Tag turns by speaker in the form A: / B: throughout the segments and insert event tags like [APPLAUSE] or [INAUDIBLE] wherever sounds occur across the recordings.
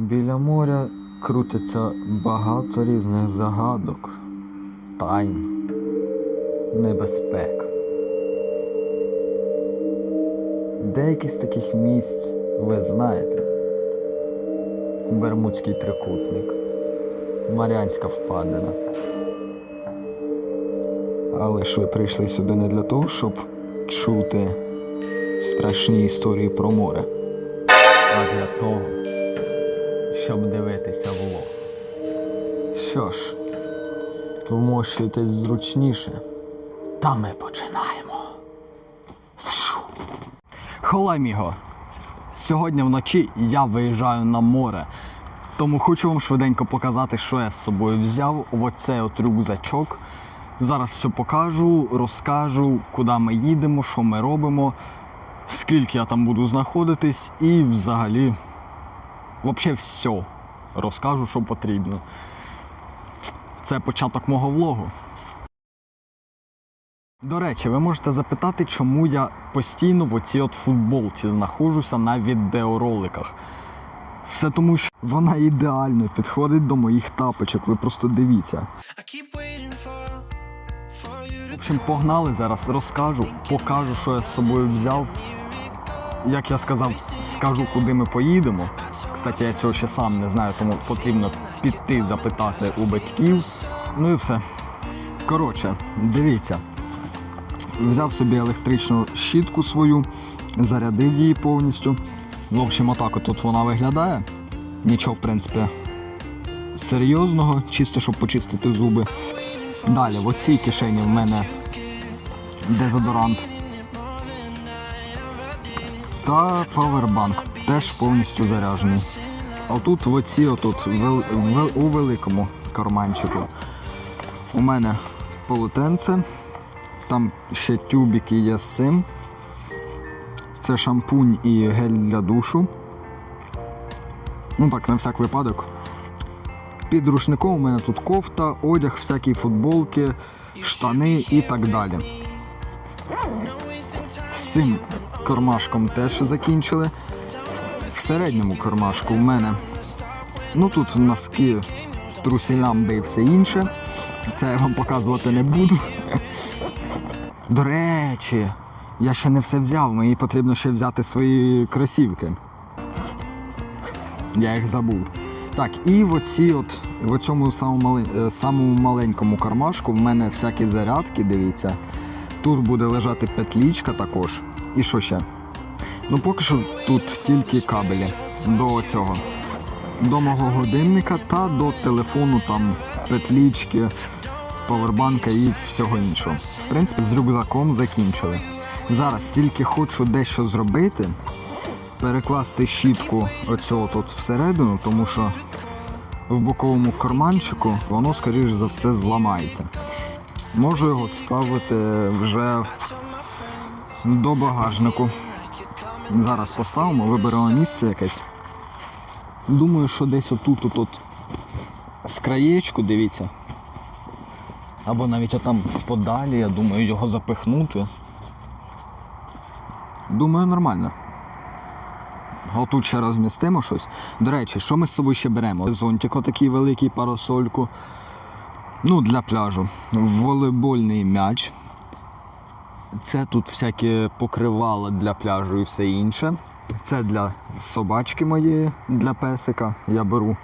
A: Біля моря крутяться багато різних загадок, тайн, небезпек. Деякі з таких місць ви знаєте. Бермудський трикутник, Маріанська впадина. Але ж ви прийшли сюди не для того, щоб чути страшні історії про море, а для того, щоб дивитися в влог. Що ж, вмощуйтесь зручніше, та ми починаємо. Холаміго! Сьогодні вночі я виїжджаю на море. Тому хочу вам швиденько показати, що я з собою взяв в оцей от рюкзачок. Зараз все покажу, розкажу, куди ми їдемо, що ми робимо, скільки я там буду знаходитись і взагалі взагалі все розкажу, що потрібно. Це початок мого влогу. До речі, ви можете запитати, чому я постійно в оцій от футболці знаходжуся на відеороликах. Все тому, що вона ідеально підходить до моїх тапочок, ви просто дивіться. В общем, погнали зараз, розкажу, покажу, що я з собою взяв. Як я сказав, скажу, куди ми поїдемо. Кстати, я цього ще сам не знаю, тому потрібно піти запитати у батьків. Ну і все. Коротше, дивіться. Взяв собі електричну щітку свою, зарядив її повністю. В общем, отак от тут вона виглядає. Нічого, в принципі, серйозного, чисто щоб почистити зуби. Далі, в оцій кишені в мене дезодорант. Та павербанк теж повністю заряджений. А тут в оці, отут, вел- вел- у великому карманчику. У мене полотенце, там ще тюбики є з цим. Це шампунь і гель для душу. Ну так, на всяк випадок. Під рушником у мене тут кофта, одяг, всякі футболки, штани і так далі. З цим кармашком теж закінчили. В середньому кармашку в мене. Ну тут носки, трусілямби і все інше. Це я вам показувати не буду. [LAUGHS] До речі, я ще не все взяв, мені потрібно ще взяти свої кросівки. Я їх забув. Так, і в цьому самому, е, самому маленькому кармашку в мене всякі зарядки, дивіться. Тут буде лежати петлічка також. І що ще? Ну поки що тут тільки кабелі до цього. До мого годинника та до телефону, там петлічки, павербанка і всього іншого. В принципі, з рюкзаком закінчили. Зараз тільки хочу дещо зробити, перекласти щітку оцього тут всередину, тому що в боковому карманчику воно, скоріш за все, зламається. Можу його ставити вже до багажнику. Зараз поставимо, виберемо місце якесь. Думаю, що десь отут, отут з краєчку, дивіться. Або навіть отам подалі, я думаю, його запихнути. Думаю, нормально. А тут ще розмістимо щось. До речі, що ми з собою ще беремо? Зонтик отакий великий парасольку. Ну, для пляжу. Волейбольний м'яч. Це тут всякі покривала для пляжу і все інше. Це для собачки моєї, для песика я беру.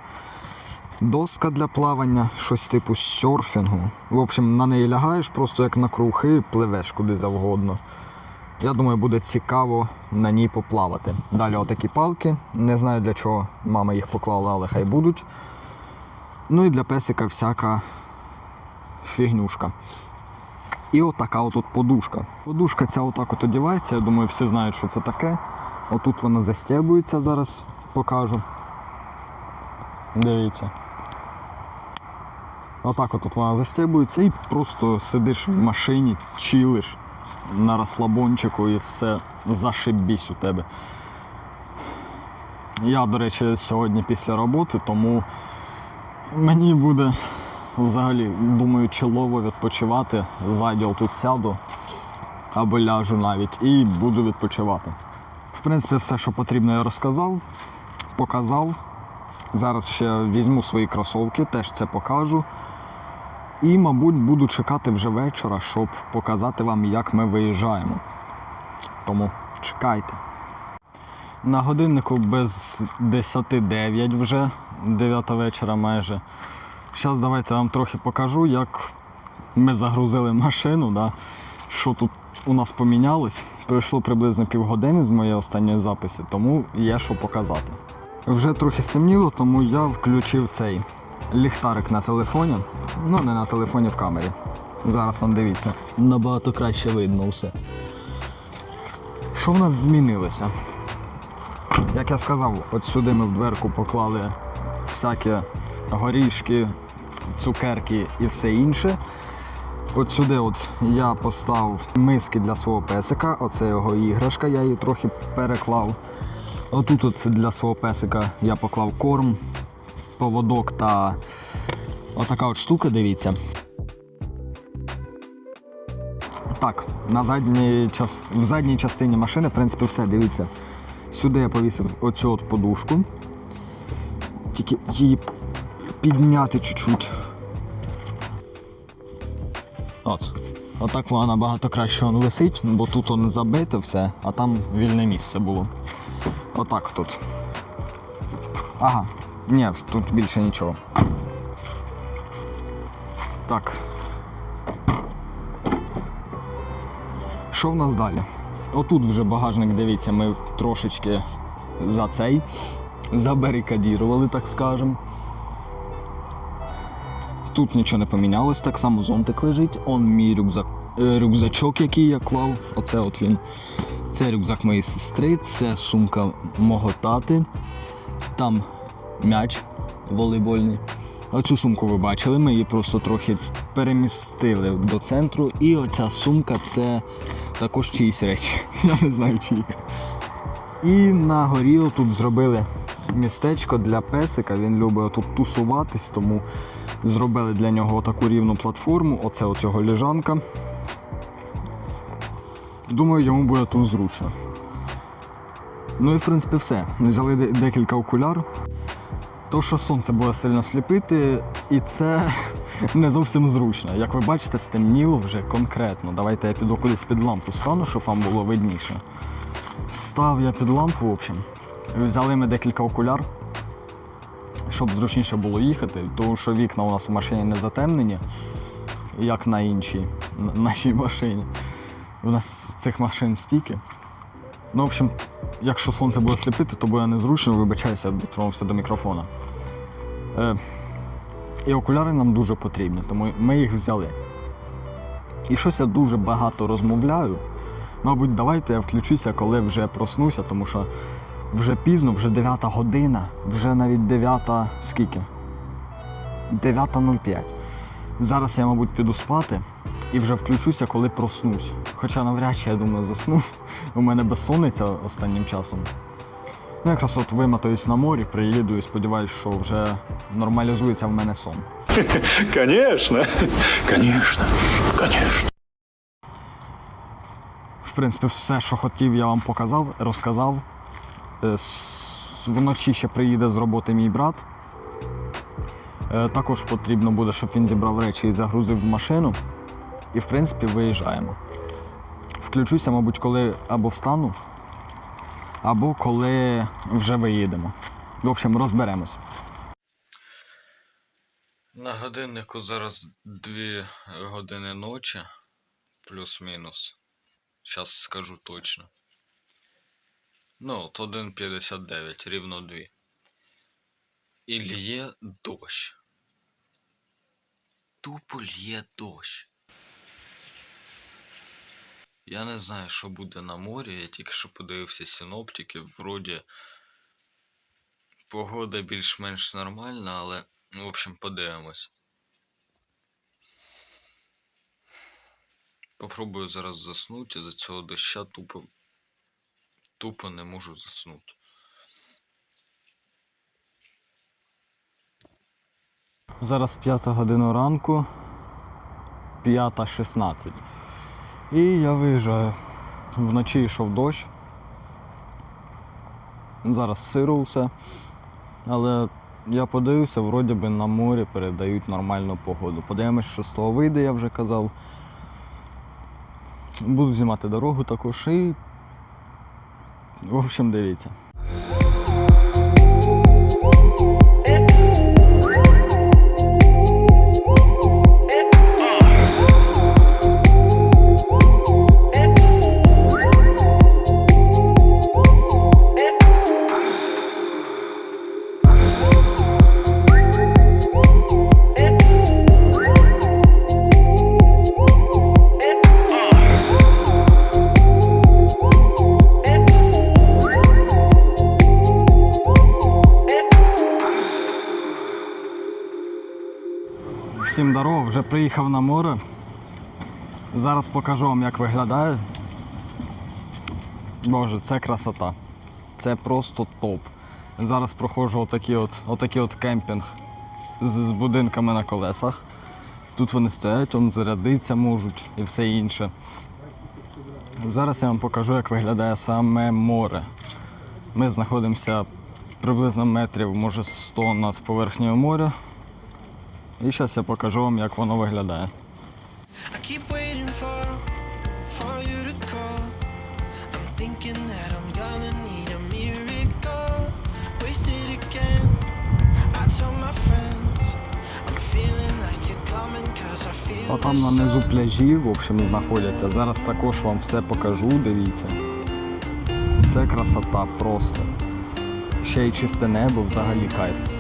A: Доска для плавання, щось типу серфінгу. В общем, на неї лягаєш просто як на крухи, пливеш куди завгодно. Я думаю, буде цікаво на ній поплавати. Далі отакі палки. Не знаю для чого мама їх поклала, але хай будуть. Ну і для песика всяка фігнюшка. І отака отут подушка. Подушка ця отак от одівається, я думаю, всі знають, що це таке. Отут вона застягується, зараз покажу. Дивіться. Отак от вона застягується і просто сидиш в машині, чилиш на розслабончику і все зашибісь у тебе. Я, до речі, сьогодні після роботи, тому мені буде взагалі, думаю, чолово відпочивати. Ззаді тут сяду або ляжу навіть і буду відпочивати. В принципі, все, що потрібно, я розказав, показав. Зараз ще візьму свої кросовки, теж це покажу. І, мабуть, буду чекати вже вечора, щоб показати вам, як ми виїжджаємо. Тому чекайте. На годиннику без 10.09 вже, 9 вечора майже. Зараз давайте вам трохи покажу, як ми загрузили машину, да, що тут у нас помінялось. Пройшло приблизно півгодини з моєї останньої записи, тому є що показати. Вже трохи стемніло, тому я включив цей ліхтарик на телефоні. Ну, не на телефоні в камері. Зараз вам дивіться. Набагато краще видно все. Що в нас змінилося? Як я сказав, от сюди ми в дверку поклали всякі горішки, цукерки і все інше. От сюди от я поставив миски для свого песика, оце його іграшка, я її трохи переклав. Отут от для свого песика я поклав корм, поводок та отака от штука, дивіться. Так, на задній час... в задній частині машини, в принципі, все, дивіться. Сюди я повісив оцю от подушку. Тільки її підняти чуть-чуть. От. Отак вона набагато краще висить, бо тут он забите все, а там вільне місце було. Отак тут. Ага. Ні, тут більше нічого. Так. Що в нас далі? Отут вже багажник, дивіться, ми трошечки за цей забарикадірували, так скажемо. Тут нічого не помінялось, так само зонтик лежить. Он мій рюкзак, е, рюкзачок, який я клав. Оце от він. Це рюкзак моєї сестри, це сумка мого тати. Там м'яч волейбольний. Оцю сумку ви бачили, ми її просто трохи перемістили до центру. І оця сумка це також чиїсь речі. [LAUGHS] Я не знаю чиї. І на горі тут зробили містечко для песика. Він любить тут тусуватись, тому зробили для нього таку рівну платформу. Оце от його лежанка. Думаю, йому буде тут зручно. Ну і в принципі все. Ми взяли декілька окуляр. То, що сонце буде сильно сліпити, і це [LAUGHS] не зовсім зручно. Як ви бачите, стемніло вже конкретно. Давайте я піду кудись під лампу стану, щоб вам було видніше. Став я під лампу, в общем. Взяли ми декілька окуляр, щоб зручніше було їхати, тому що вікна у нас в машині не затемнені, як на іншій на- нашій машині. У нас цих машин стільки. Ну, в общем, якщо сонце буде сліпити, то буде незручно, вибачаюся, дотронувся до мікрофона. Е, і окуляри нам дуже потрібні, тому ми їх взяли. І щось я дуже багато розмовляю. Мабуть, давайте я включуся, коли вже проснуся, тому що вже пізно, вже 9 година, вже навіть 9 скільки? 9.05. Зараз я, мабуть, піду спати і вже включуся, коли проснусь. Хоча навряд чи я думаю, засну. У мене безсонниця останнім часом. Ну, якраз от вимотаюсь на морі, приїду і сподіваюся, що вже нормалізується в мене сон. [LAUGHS]
B: Конечно. Конечно. Конечно.
A: В принципі, все, що хотів, я вам показав, розказав. Е, Вночі ще приїде з роботи мій брат. Е, Також потрібно буде, щоб він зібрав речі і загрузив в машину. І, в принципі, виїжджаємо. Включуся, мабуть, коли або встану, або коли вже виїдемо. В общем, розберемось.
C: На годиннику зараз 2 години ночі, плюс-мінус. Зараз скажу точно. Ну, от 1.59, рівно 2. І лє дощ. Тупо лє дощ. Я не знаю, що буде на морі, я тільки що подивився синоптики, вроді погода більш-менш нормальна, але, ну, в общем, подивимось. Попробую зараз заснути, за цього доща тупо. Тупо не можу заснути.
A: Зараз 5 година ранку, 5.16. І я виїжджаю. Вночі йшов дощ. Зараз сиро все. Але Я подивився, вроді би на морі передають нормальну погоду. Подивимось, що з того вийде, я вже казав. Буду знімати дорогу також і. В общем, дивіться. Приїхав на море. Зараз покажу вам, як виглядає. Боже, це красота. Це просто топ. Зараз проходжу отакий от, отакий от кемпінг з, з будинками на колесах. Тут вони стоять, он зарядитися можуть і все інше. Зараз я вам покажу, як виглядає саме море. Ми знаходимося приблизно метрів, може 100 над поверхнею моря. І зараз я покажу вам, як воно виглядає.
D: I keep waiting for, for you to call. I'm thinking that I'm gonna need a miracle. Wasted again. I tell my friends, I'm feeling like you're coming cause I feel
A: А там на низу пляжі, в общем, знаходяться. Зараз також вам все покажу, дивіться. Це красота просто. Ще й чисте небо, взагалі кайф.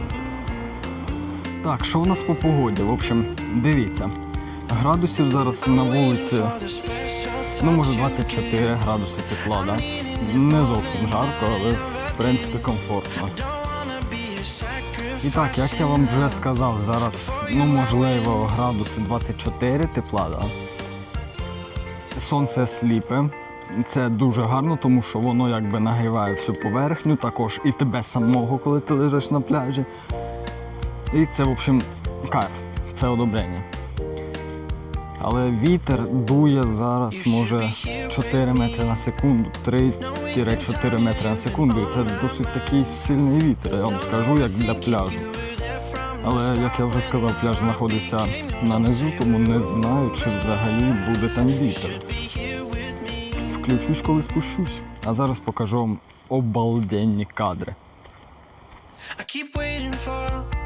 A: Так, що у нас по погоді? В общем, дивіться. Градусів зараз на вулиці, ну може 24 градуси тепла, да? Не зовсім жарко, але в принципі комфортно. І так, як я вам вже сказав, зараз, ну можливо, градуси 24 тепла, да? Сонце сліпе. Це дуже гарно, тому що воно якби нагріває всю поверхню, також і тебе самого, коли ти лежиш на пляжі. І це, в общем, кайф, це одобрення. Але вітер дує зараз, може 4 метри на секунду, 3-4 метри на секунду. І це досить такий сильний вітер, я вам скажу, як для пляжу. Але як я вже сказав, пляж знаходиться на низу, тому не знаю, чи взагалі буде там вітер. Включусь, коли спущусь. А зараз покажу вам обалденні кадри.
D: I keep waiting for,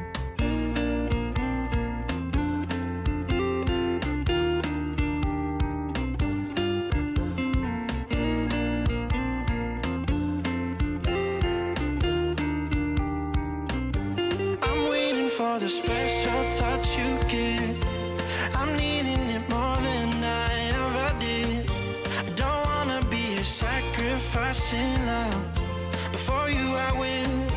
D: The special touch you give. I'm needing it more than I ever did. I don't wanna be a sacrifice in love. Before you, I will.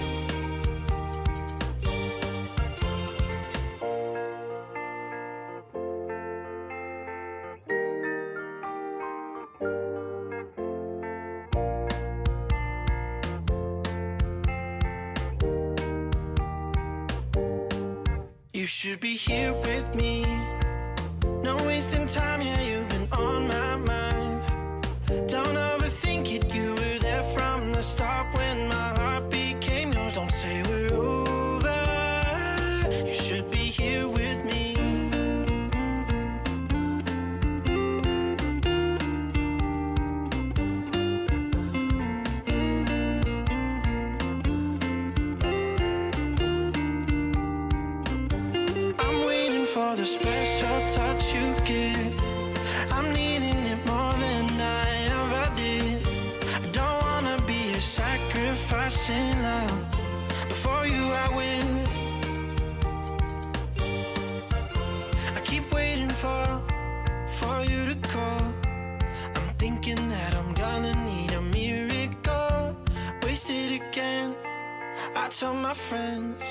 D: Tell my friends,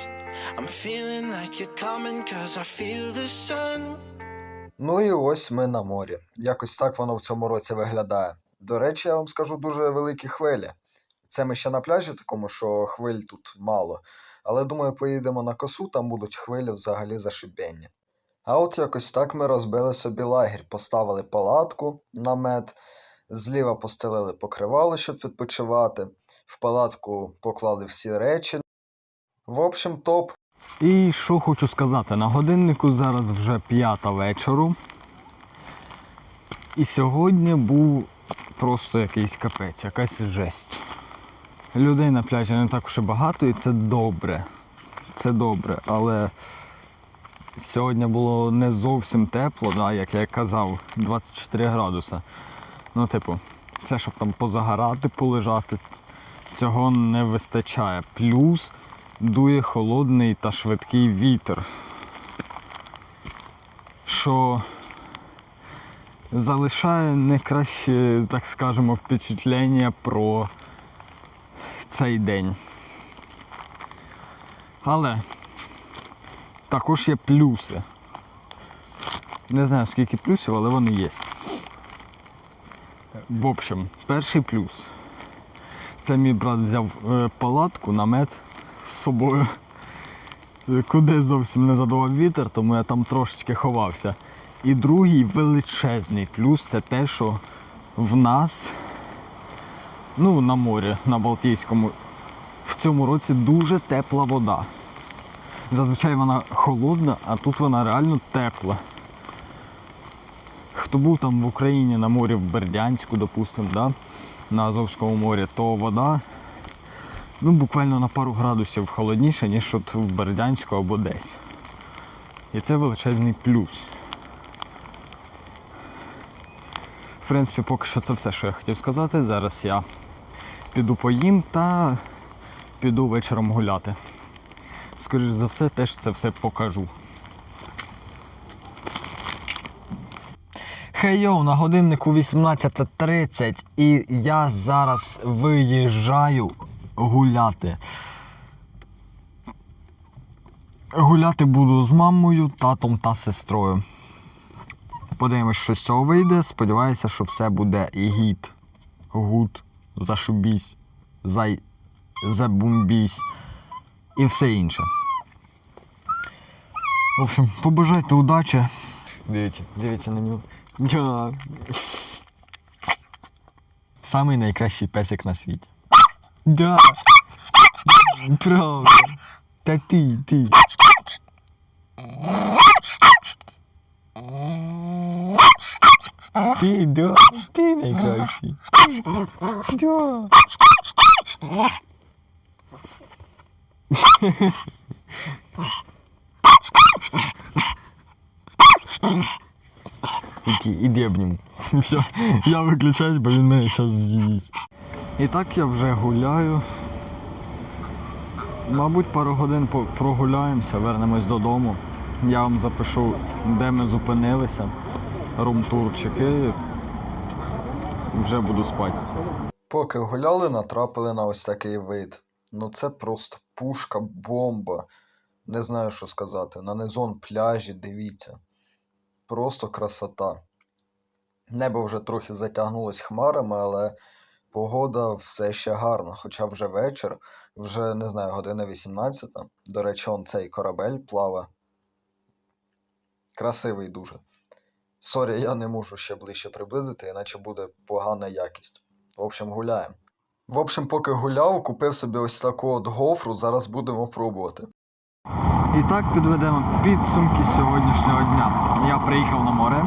D: I'm feeling like you're coming cause I feel the sun.
A: Ну і ось ми на морі. Якось так воно в цьому році виглядає. До речі, я вам скажу дуже великі хвилі. Це ми ще на пляжі, такому що хвиль тут мало. Але думаю, поїдемо на косу, там будуть хвилі взагалі зашибенні. А от якось так ми розбили собі лагерь, поставили палатку, намет, зліва постелили покривало, щоб відпочивати, в палатку поклали всі речі. В общем, топ. І що хочу сказати, на годиннику зараз вже п'ята вечору. І сьогодні був просто якийсь капець, якась жесть. Людей на пляжі не так уж і багато, і це добре. Це добре, але сьогодні було не зовсім тепло, да, як я казав, 24 градуса. Ну, типу, це щоб там позагорати, полежати, цього не вистачає. Плюс дує холодний та швидкий вітер. Що залишає не краще, так скажемо, впечатлення про цей день. Але також є плюси. Не знаю скільки плюсів, але вони є. В общем, перший плюс. Це мій брат взяв е, палатку, намет з собою. Куди зовсім не задував вітер, тому я там трошечки ховався. І другий величезний плюс це те, що в нас, ну, на морі, на Балтійському, в цьому році дуже тепла вода. Зазвичай вона холодна, а тут вона реально тепла. Хто був там в Україні на морі в Бердянську, допустимо, да? на Азовському морі, то вода ну, буквально на пару градусів холодніша, ніж от в Бердянську або десь. І це величезний плюс. В принципі, поки що це все, що я хотів сказати. Зараз я піду поїм та піду вечором гуляти. Скоріш за все, теж це все покажу. Хей йоу, на годиннику 18.30 і я зараз виїжджаю гуляти. Гуляти буду з мамою, татом та сестрою. Подивимось, що з цього вийде. Сподіваюся, що все буде гід. Гуд, зашибісь, зай, забумбісь і все інше. В общем, побажайте удачі. Дивіться, дивіться на нього. Самий найкращий песик на світі. Да. Правда. Та ти, ти. Ти, да, ти найкращий. Да. Іди, іди обніму. Все, я виключаюсь, бо він мене зараз з'їсть. І так я вже гуляю. Мабуть, пару годин прогуляємося, вернемось додому. Я вам запишу, де ми зупинилися. Румтурчик і вже буду спати. Поки гуляли, натрапили на ось такий вид. Ну це просто пушка, бомба. Не знаю, що сказати. На низон пляжі, дивіться. Просто красота. Небо вже трохи затягнулось хмарами, але погода все ще гарна. Хоча вже вечір, вже не знаю, година 18. До речі, он цей корабель плаває. Красивий дуже. Сорі, я не можу ще ближче приблизити, іначе буде погана якість. В общем, гуляємо. В общем, поки гуляв, купив собі ось таку от гофру, зараз будемо пробувати. І так підведемо підсумки сьогоднішнього дня. Я приїхав на море.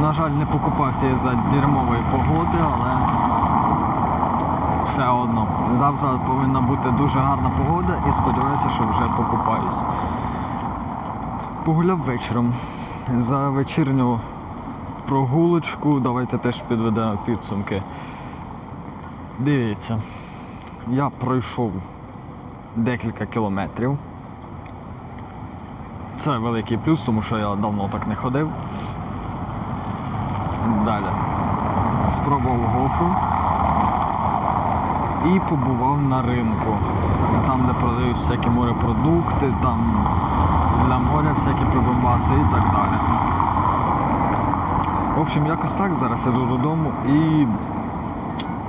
A: На жаль, не покупався із-за дерьмової погоди, але все одно. Завтра повинна бути дуже гарна погода і сподіваюся, що вже покупаюсь. Погуляв вечором. За вечірню прогулочку давайте теж підведемо підсумки. Дивіться, я пройшов декілька кілометрів. Це великий плюс, тому що я давно так не ходив. Далі. Спробував гофру і побував на ринку. Там, де продають всякі морепродукти, там для моря всякі прибамбаси і так далі. В общем, якось так. Зараз іду додому і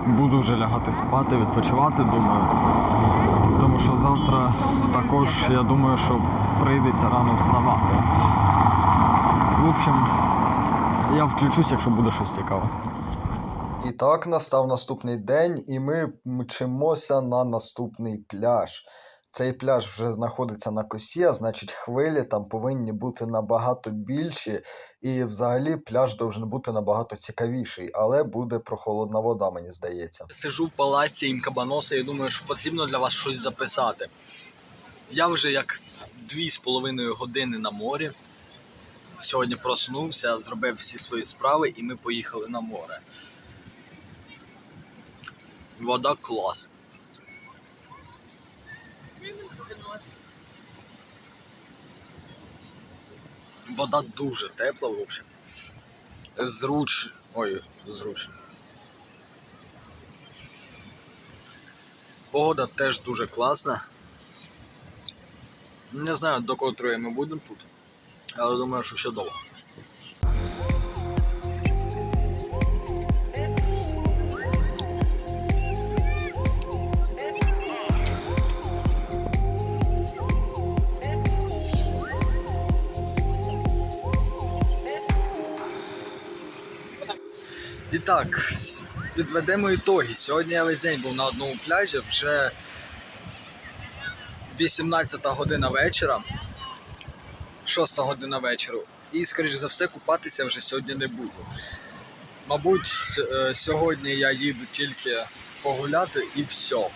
A: буду вже лягати спати, відпочивати, думаю.
E: Тому що завтра також, я думаю, що прийдеться рано вставати. В общем, я включусь, якщо буде щось цікаве. Так настав наступний день, і ми мчимося на наступний пляж. Цей пляж вже знаходиться на косі, а значить хвилі там повинні бути набагато більші, і взагалі пляж должен бути набагато цікавіший, але буде прохолодна вода, мені здається.
A: Сижу в палаці Інкабаноса і думаю, що потрібно для вас щось записати. Я вже як дві з половиною години на морі. Сьогодні проснувся, зробив всі свої справи і ми поїхали на море. Вода клас. Вода дуже тепла, в общем. Зруч. Ой, зручно. Погода теж дуже класна. Не знаю, до котрої ми будемо тут, але думаю, що ще довго. І так, підведемо ітоги. Сьогодні я весь день був на одному пляжі, вже 18 година вечора, 6 година вечора. І, скоріш за все, купатися вже сьогодні не буду. Мабуть, е, сьогодні я їду тільки погуляти і все.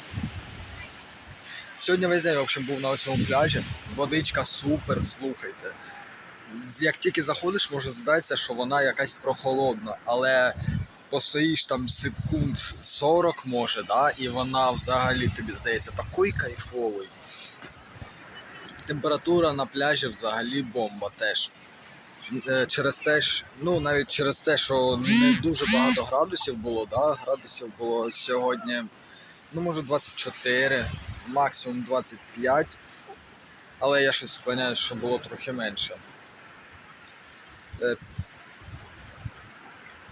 A: Сьогодні весь день в общем, був на цьому пляжі. Водичка супер, слухайте. Як тільки заходиш, може здатися, що вона якась прохолодна, але постоїш там секунд 40 може, да, і вона взагалі тобі здається такий кайфовий. Температура на пляжі взагалі бомба теж. Е, Через те, ну навіть через те, що не дуже багато градусів було, да, градусів було сьогодні, ну може 24, максимум 25, але я щось спиняю, що було трохи менше.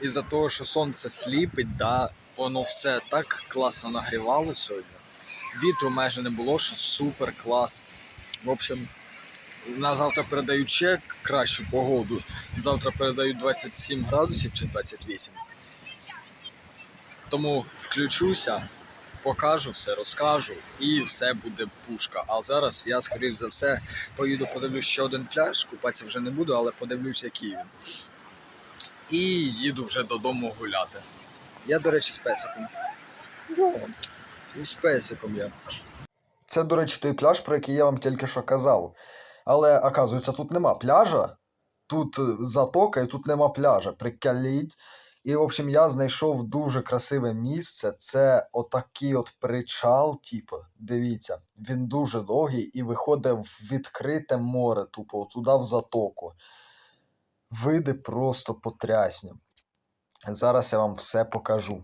A: Із-за того, що сонце сліпить, да, воно все так класно нагрівало сьогодні. Вітру майже не було, що супер клас. В общем, на завтра передають ще кращу погоду. Завтра передають 27 градусів чи 28. Тому включуся, покажу все, розкажу і все буде пушка. А зараз я, скоріш за все, поїду подивлюсь ще один пляж. Купатися вже не буду, але подивлюсь, який він і їду вже додому гуляти. Я, до речі, з песиком. І з песиком я.
E: Це, до речі, той пляж, про який я вам тільки що казав. Але, оказується, тут нема пляжа, тут е, затока і тут нема пляжа. Прикаліть. І, в общем, я знайшов дуже красиве місце. Це отакий от причал, типу, дивіться, він дуже довгий і виходить в відкрите море, тупо туди в затоку. Види просто потрясні. Зараз я вам все покажу.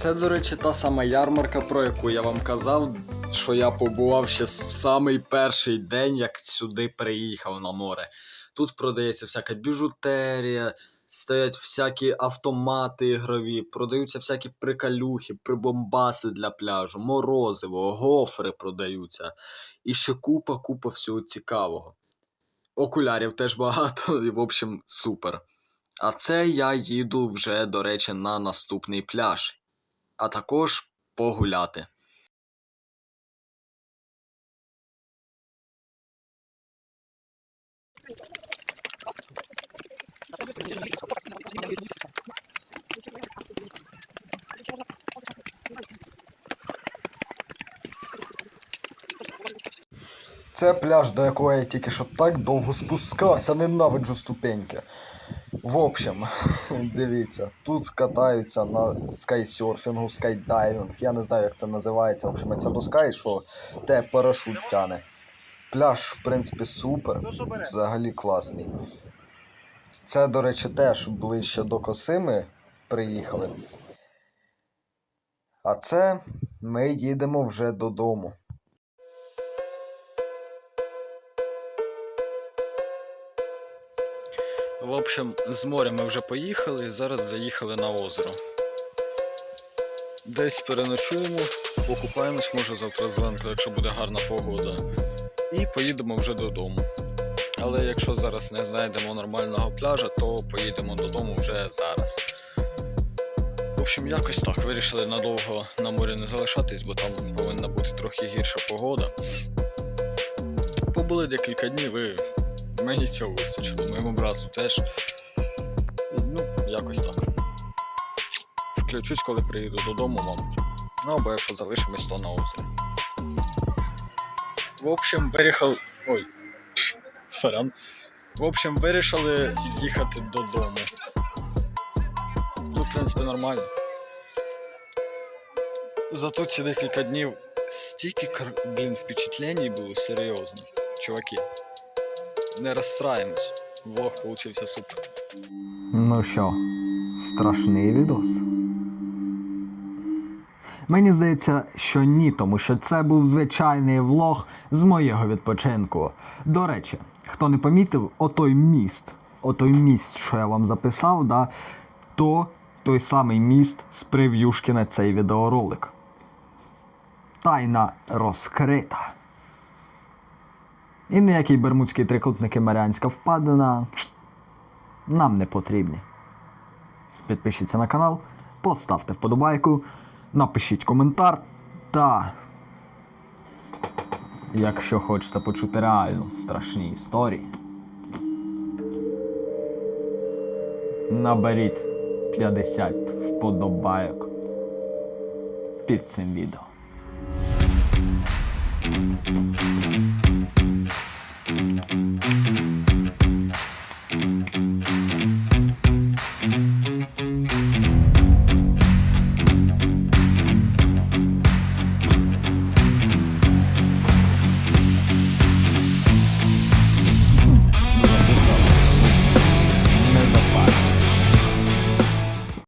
A: Це, до речі, та сама ярмарка, про яку я вам казав, що я побував ще в самий перший день, як сюди приїхав на море. Тут продається всяка біжутерія, стоять всякі автомати ігрові, продаються всякі приколюхи, прибомбаси для пляжу, морозиво, гофри продаються. І ще купа, купа всього цікавого. Окулярів теж багато, [LAUGHS] і в общем, супер. А це я їду вже, до речі, на наступний пляж а також погуляти. Це пляж, до якого я тільки що так довго спускався, ненавиджу ступеньки. В общем, [LAUGHS] дивіться, тут катаються на скайсерфінгу, скайдайвінг. Я не знаю, як це називається. В общем, це доска, і що те парашут тяне. Пляж, в принципі, супер. Взагалі класний. Це, до речі, теж ближче до Косими приїхали. А це ми їдемо вже додому. В общем, з моря ми вже поїхали, зараз заїхали на озеро. Десь переночуємо, покупаємось, може завтра зранку, якщо буде гарна погода. І поїдемо вже додому. Але якщо зараз не знайдемо нормального пляжа, то поїдемо додому вже зараз. В общем, якось так. Вирішили надовго на морі не залишатись, бо там повинна бути трохи гірша погода. Побули декілька днів і Мені цього вистачило, моєму брату теж. Ну, якось так. Включусь, коли приїду додому, мабуть. Ну, або якщо залишимось, то на озері. В общем, вирішив. Ой. Сорян. В общем, вирішили їхати додому. Ну, в принципі, нормально. Зато ці декілька днів стільки, блін, впечатлень було серйозно. Чуваки не розстраємось. Влог получився супер. Ну що, страшний відос? Мені здається, що ні, тому що це був звичайний влог з моєго відпочинку. До речі, хто не помітив, отой міст, отой міст, що я вам записав, да, то той самий міст з прев'юшки на цей відеоролик. Тайна розкрита. І ніякий бермудський трикутник і Маріанська впадина нам не потрібні. Підпишіться на канал, поставте вподобайку, напишіть коментар та. Якщо хочете почути реально страшні історії, наберіть 50 вподобайок під цим відео.